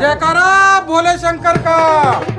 जयकारा भोले शंकर का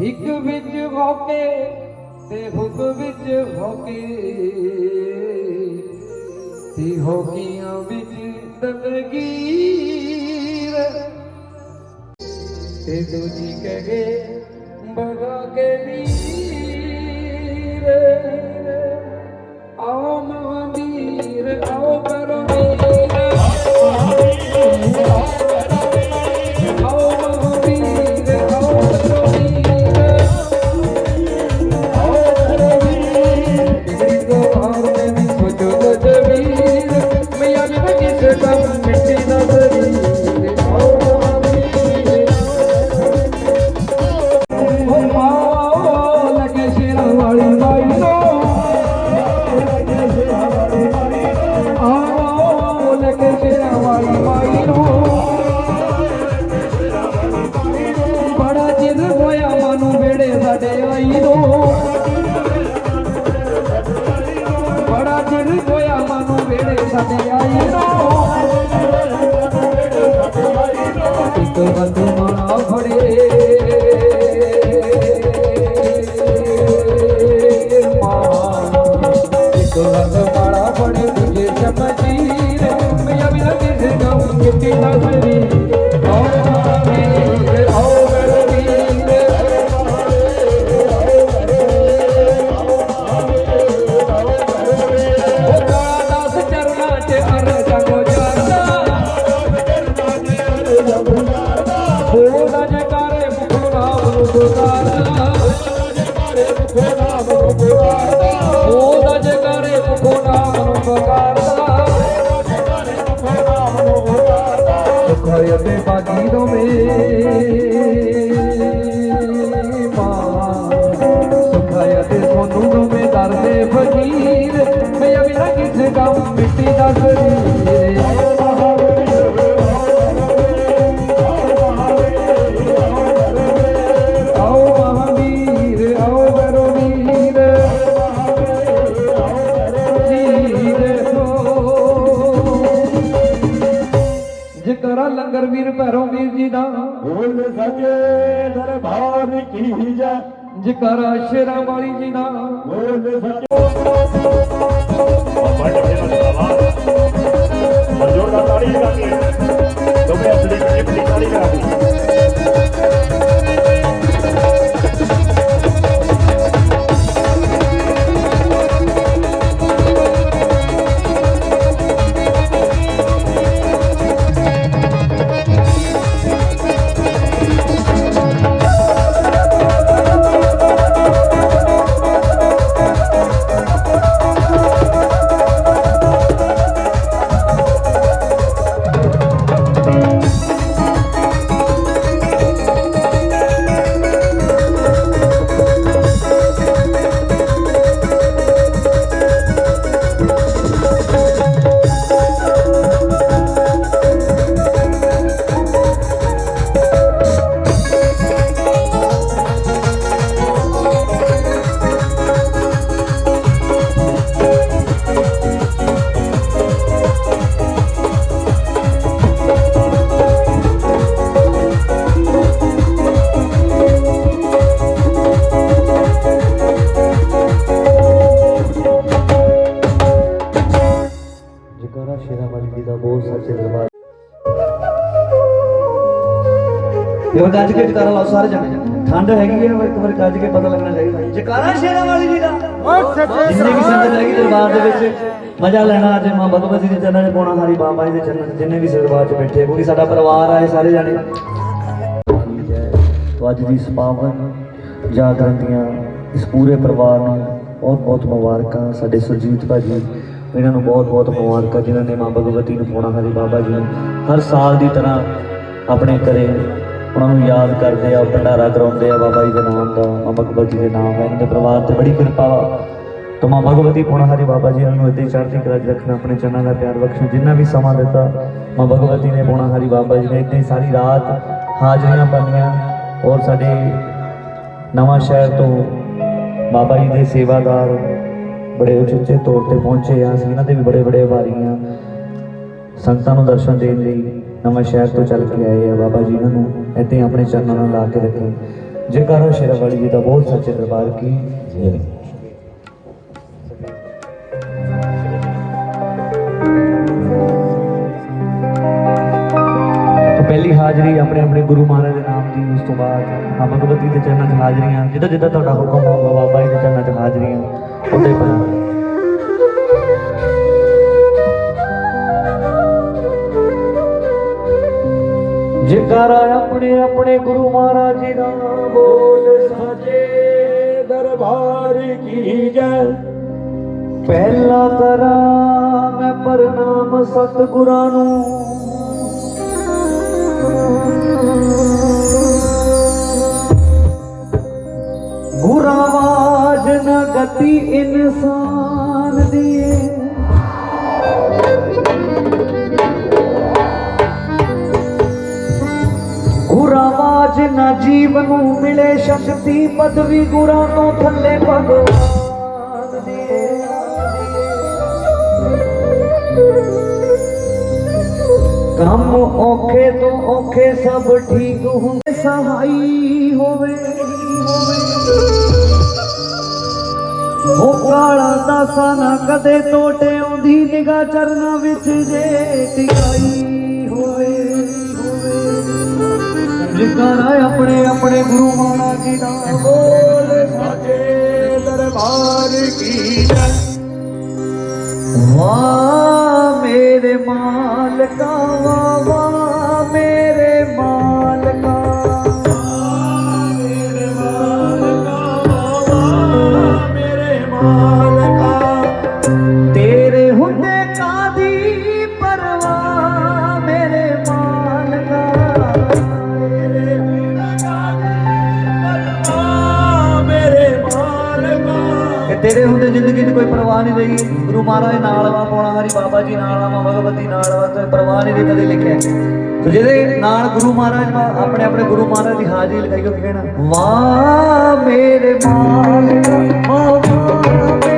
ਹਿੱਕ ਵਿੱਚ ਹੋਕੇ ਤੇ ਹੁਕ ਵਿੱਚ ਹੋਕੇ ਤੇ ਹੋਕੀਆਂ ਵਿੱਚ ਦਲਗੀਰ ਤੇ ਦੂਜੀ ਕਹੇ ਬਗਾ ਕੇ ਨੀਰ। ਆਓ ਮਹਾਂਵੀਰ ਆਓ ಇದು ಬಡ ಜನ ಗೋಯ ಮನು ಬೇಡ ಸಮಯ ಇದು ਗਮ ਮਿੱਟੀ ਦਾ ਸਰੀਰ ਲੰਗਰ ਵੀਰ ਭੈਰੋ ਵੀਰ ਜੀ ਦਾ ਬੋਲ ਸਕੇ ਦਰਬਾਰ ਕੀ ਜੈ ਜਿਕਰਾ ਸ਼ੇਰਾਂ ਵਾਲੀ ਜੀ ਦਾ ਇਹ ਗੱਜ ਕੇ ਜਕਾਰਾ ਲਾਓ ਸਾਰੇ ਜਣੇ। ਠੰਡ ਹੈਗੀ ਹੈ ਇੱਕ ਵਾਰ ਗੱਜ ਕੇ ਪਤਾ ਲੱਗਣਾ ਚਾਹੀਦਾ। ਜਕਾਰਾ ਸ਼ੇਰਾਂ ਵਾਲੀ ਜੀ ਦਾ। ਜਿੰਨੇ ਵੀ ਸੰਗਤ ਹੈਗੀ ਦਰਬਾਰ ਦੇ ਵਿੱਚ ਮਜ਼ਾ ਲੈਣਾ ਅੱਜ ਮਾਂ ਭਗਵਤੀ ਦੇ ਚਰਨਾਂ 'ਚ ਪਾਉਣਾ ਸਾਰੀ ਬਾਬਾ ਜੀ ਦੇ ਚਰਨਾਂ ਜਿੰਨੇ ਵੀ ਦਰਬਾਰ 'ਚ ਬੈਠੇ ਆ, ਸਾਡਾ ਪਰਿਵਾਰ ਆਏ ਸਾਰੇ ਜਣੇ। ਤੋ ਅੱਜ ਦੀ ਇਸ ਜਾਗਰਣ ਦੀਆਂ ਇਸ ਪੂਰੇ ਪਰਿਵਾਰ ਨੂੰ ਬਹੁਤ ਬਹੁਤ ਮੁਬਾਰਕਾਂ। ਸਾਡੇ ਸੁਰਜੀਤ ਭਾਜੀ ਇਹਨਾਂ ਨੂੰ ਬਹੁਤ ਬਹੁਤ ਮੁਬਾਰਕਾਂ ਜਿਨ੍ਹਾਂ ਨੇ ਮਾਂ ਭਗਵਤੀ ਨੂੰ ਪਾਉਣਾ ਹਰੀ ਬਾਬਾ ਜੀ ਨੂੰ। ਹਰ ਸਾਲ ਦੀ ਤਰ੍ਹਾਂ ਆਪਣੇ ਘਰੇ ਉਹਨਾਂ ਨੂੰ ਯਾਦ ਕਰਦੇ ਆ ਭੰਡਾਰਾ ਕਰਾਉਂਦੇ ਆ ਬਾਬਾ ਜੀ ਦੇ ਨਾਮ ਦਾ ਮਾਂ ਭਗਵਤੀ ਦੇ ਨਾਮ ਦਾ ਇਹਨਾਂ ਦੇ ਪਰਿਵਾਰ ਤੇ ਬੜੀ ਕਿਰਪਾ ਵਾ। ਤੋ ਮਾਂ ਭਗਵਤੀ ਪੁਣਾ ਹਰੀ ਬਾਬਾ ਜੀ ਨੂੰ ਇੱਥੇ ਚੜ੍ਹਦੀ ਕਲਾ ਰੱਖਣਾ, ਆਪਣੇ ਚਰਨਾਂ ਦਾ ਪਿਆਰ ਬਖਸ਼ਣ, ਜਿੰਨਾ ਵੀ ਸਮਾਂ ਦਿੱਤਾ ਮਾਂ ਭਗਵਤੀ ਨੇ, ਪੁਣਾ ਹਰੀ ਬਾਬਾ ਜੀ ਨੇ ਇੱਥੇ ਸਾਰੀ ਰਾਤ ਹਾਜ਼ਰੀਆਂ ਪਾਈਆਂ ਔਰ ਸਾਡੇ ਨਵਾਂ ਸ਼ਹਿਰ ਤੋਂ ਬਾਬਾ ਜੀ ਦੇ ਸੇਵਾਦਾਰ ਬੜੇ ਉਚੇਚੇ ਤੌਰ ਤੇ ਪਹੁੰਚੇ ਆ, ਅਸੀਂ ਇਹਨਾਂ ਦੇ ਵੀ ਬੜੇ ਬੜੇ ਆਭਾਰੀ ਆ, ਸੰਗਤਾਂ ਨੂੰ ਦਰਸ਼ਨ ਦੇਣ ਲਈ। ਨਵਾਂ ਸ਼ਹਿਰ ਤੋਂ ਚੱਲ ਕੇ ਆਏ ਆ ਬਾਬਾ ਜੀ ਉਹਨਾਂ ਨੂੰ, ਇੱਥੇ ਆਪਣੇ ਚਰਨਾਂ ਨਾਲ ਲਾ ਕੇ ਰੱਖੇ। ਜੈਕਾਰਾ ਸ਼ੇਰਾਵਾਲੀ ਜੀ ਦਾ ਬਹੁਤ ਸੱਚੇ ਦਰਬਾਰ ਕੀ? ਜੈ ਪਹਿਲੀ ਹਾਜ਼ਰੀ ਆਪਣੇ ਆਪਣੇ ਗੁਰੂ ਮਹਾਰਾਜ ਦੇ ਨਾਮ ਦੀ, ਉਸ ਤੋਂ ਬਾਅਦ ਮਾਂ ਭਗਵਤੀ ਦੇ ਚਰਨਾਂ 'ਚ ਹਾਜ਼ਰੀਆਂ। ਜਿੱਦਾਂ ਜਿੱਦਾਂ ਤੁਹਾਡਾ ਹੁਕਮ ਹੋਊਗਾ, ਬਾਬਾ ਜੀ ਦੇ ਚਰਨਾਂ 'ਚ ਹਾਜ਼ਰੀਆਂ। ਉੱਦਾਂ ਹੀ ਜੈਕਾਰਾ ਆਪਣੇ ਆਪਣੇ ਗੁਰੂ ਮਹਾਰਾਜ ਜੀ ਦਾ। ਬੋਲ ਸਾਜੇ ਦਰਬਾਰ ਕੀ ਜੈ। ਪਹਿਲਾ ਕਰਾਂ ਮੈਂ ਪ੍ਰਣਾਮ ਸਤਿਗੁਰਾਂ ਨੂੰ। ਗੁਰਾਵਾਜ ਨ ਗਤੀ ਇਨਸਾਨ। ਗੁਰਾਵਾਜ ਨ ਜੀਵ ਨੂੰ ਮਿਲੇ ਸ਼ਕਤੀ, ਪਦਵੀ ਗੁਰਾਂ ਤੋਂ ਥੱਲੇ ਭਗਵਾਨ ਦੀ ਕੰਮ ਔਖੇ ਤੋਂ ਔਖੇ ਸਭ ਠੀਕ ਹੁੰਦੇ, ਸਹਾਈ ਹੋਵੇ ਉਹ ਕਾਲਾ ਦਾਸਾ ਨਾ ਕਦੇ ਟੋਟੇ ਆਉਂਦੀ ਨਿਗਾ ਚਰਨਾਂ ਵਿੱਚ ਜੇ ਟਿਕਾਈ। ਜਿਕਾਰਾ ਆਪਣੇ ਆਪਣੇ ਗੁਰੂ ਮਹਾਰਾਜ ਜੀ ਦਾ ਬੋਲ ਸਾਜੇ ਦਰਬਾਰ ਕੀ ਜੈ ਵਾਹ ਮੇਰੇ ਪਰਵਾਹ ਨਹੀਂ ਰਹੀ। ਗੁਰੂ ਮਹਾਰਾਜ ਨਾਲ ਵਾ, ਪੌਣਾ ਹਰੀ ਬਾਬਾ ਜੀ ਨਾਲ ਵਾ, ਭਗਵਤੀ ਨਾਲ ਵਾ ਤੇ ਪਰਵਾਹ ਨਹੀਂ ਦੀ ਕਦੇ ਲਿਖਿਆ। ਤੇ ਜਿਹਦੇ ਨਾਲ ਗੁਰੂ ਮਹਾਰਾਜ ਵਾ, ਆਪਣੇ ਆਪਣੇ ਗੁਰੂ ਮਹਾਰਾਜ ਦੀ ਹਾਜ਼ਰੀ ਲਗਾਈ ਉਹ ਕਹਿਣਾ ਵਾਹ ਮੇਰੇ ਮਾਲਕਾ ਵਾਹ।